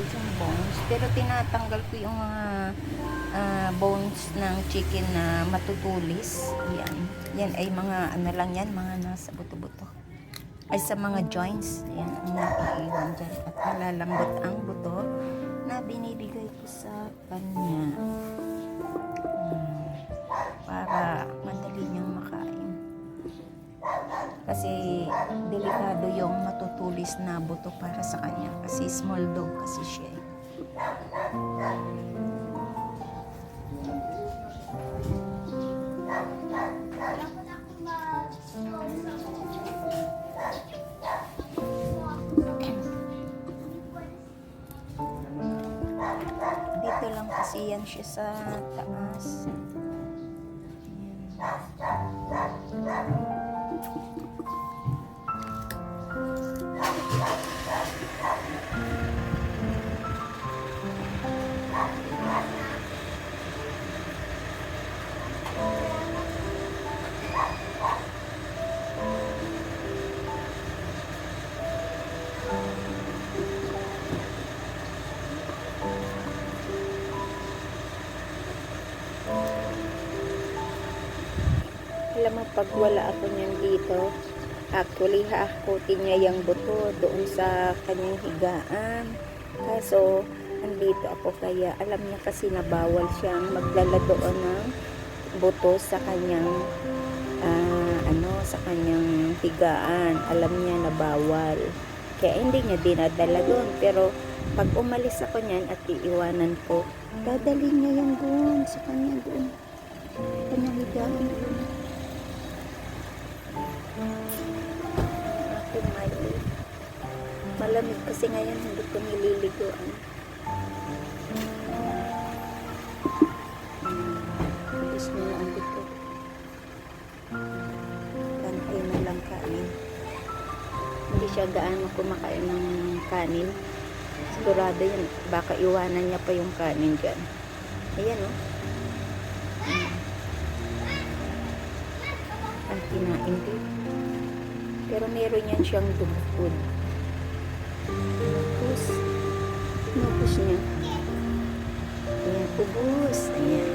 yung chicken bones. Pero tinatanggal ko yung mga ah, bones ng chicken na matutulis. Yan. Yan ay mga ano lang yan, mga nasa buto-buto. Ay sa mga joints. Yan ang naiiwan dyan. At malalambot ang buto na binibigay ko sa kanya. Hmm. Para madali niyang makain. Kasi delikado yung matutulis na buto para sa kanya. Kasi small dog kasi siya. eh. Dito lang kasi yan siya sa taas. Ayan. Pag wala ako niyan dito, actually, hahakutin niya yung buto doon sa kanyang higaan. Kaso, andito ako kaya, alam niya kasi na bawal siyang magdala doon ng buto sa kanyang ah, ano, sa kanyang higaan. Alam niya na bawal. Kaya hindi niya dinadala doon. Pero, pag umalis ako niyan at iiwanan ko, dadalhin niya yung doon sa kanya doon. Kanyang higaan doon. Miley. Malamig kasi ngayon, hindi ko nililiguan. Tapos na ang dito. Kantay na lang kanin. Hindi siya gaano kumakain ng kanin. Sigurado yun. Baka iwanan niya pa yung kanin dyan. Ayan o. Oh. Ang kinain din. Pero meron yan siyang food. Ubus. Ubus niya. Ayan, ubus. Ayan.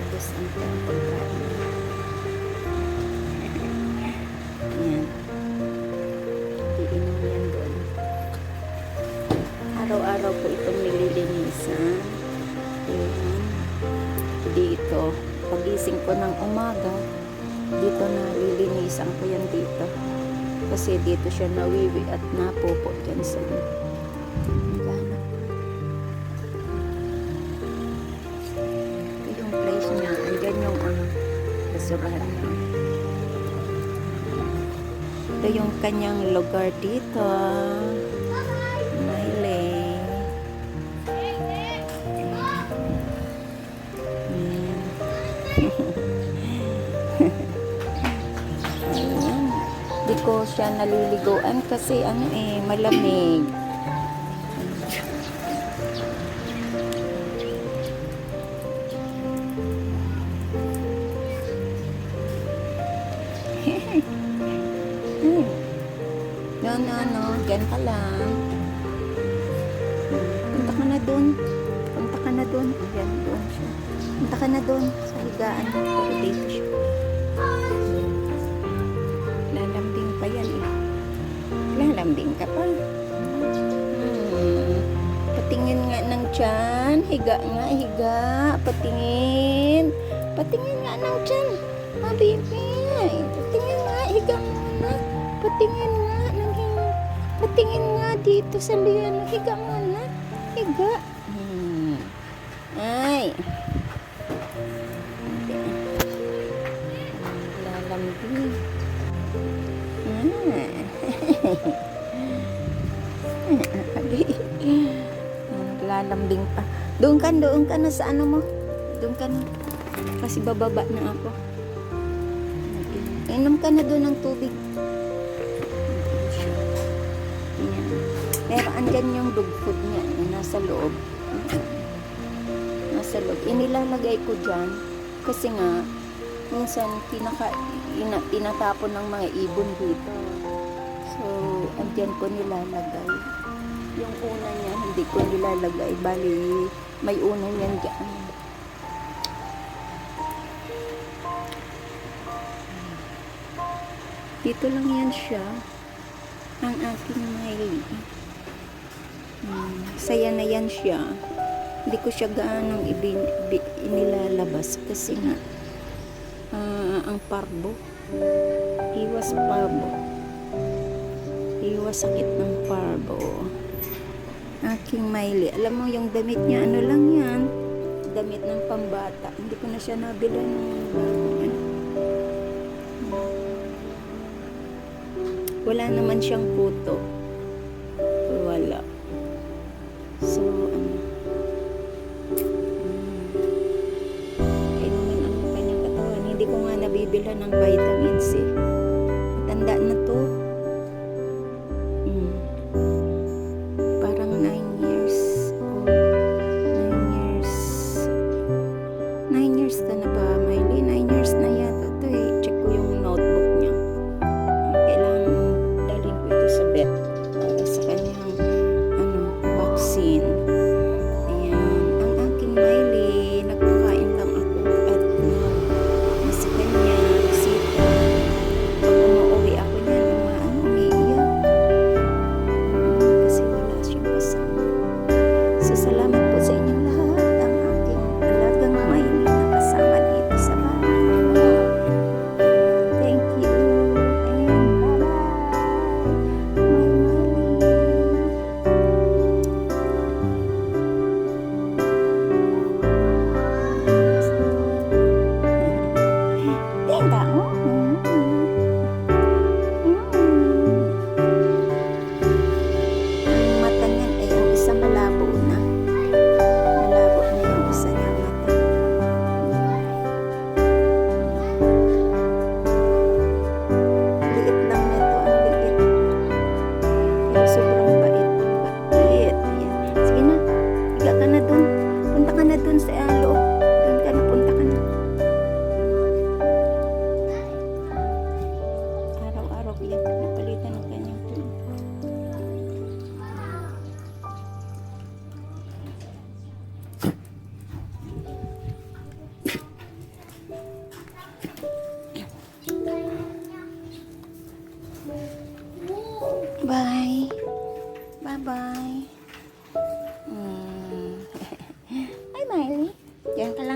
Ubus ang pagkain. Ayan. Iinom yan doon. Araw-araw po itong nililinisan. Ayan. Dito. Pagising ko ng umaga, dito na lilinisan ko yan dito. Kasi dito siya nawiwi at napupo dyan sa gana. Ito yung place niya. Andyan yung ano, basurahan niya. Ito yung kanyang lugar dito. Ayan. Di ko siya naliligoan kasi ano eh, malamig. No, no, no. Diyan ka lang. Punta ka na doon. Punta ka na doon. Ayan, doon siya. Punta ka na doon sa higaan. Dito siya. Pa yan eh. Lalambing ka pa. Hmm. Patingin nga ng tiyan. Higa nga, higa. Patingin. Patingin nga ng tiyan. Ah, baby. Patingin nga, higa muna. Patingin nga ng higa. Patingin nga dito sa liyan. Higa muna. Higa. Hmm. Ay. Lalambing. Ah. Lalambing pa. Doon ka, doon ka na sa ano mo. Doon ka na. Kasi bababa na ako. Inom ka na doon ng tubig. Ayan. Pero andyan yung dog food niya. eh, Nasa loob. Nasa loob. Inilalagay ko dyan. Kasi nga, minsan pinaka, ina, tinatapon ng mga ibon dito. So, andyan ko nilalagay. Yung una niya, hindi ko nilalagay. Bali, may una niyan dyan. Dito lang yan siya. Ang aking Miley. Hmm, saya na yan siya. Hindi ko siya gaanong inilalabas kasi nga ah, ang parbo. Iwas parbo. Iwas sakit ng parbo. Aking Miley. Alam mo yung damit niya, ano lang yan? Damit ng pambata. Hindi ko na siya nabila ng. Wala naman siyang puto. Ng vitamin Hi, Miley. Diyan ka lang, ha? Bye-bye.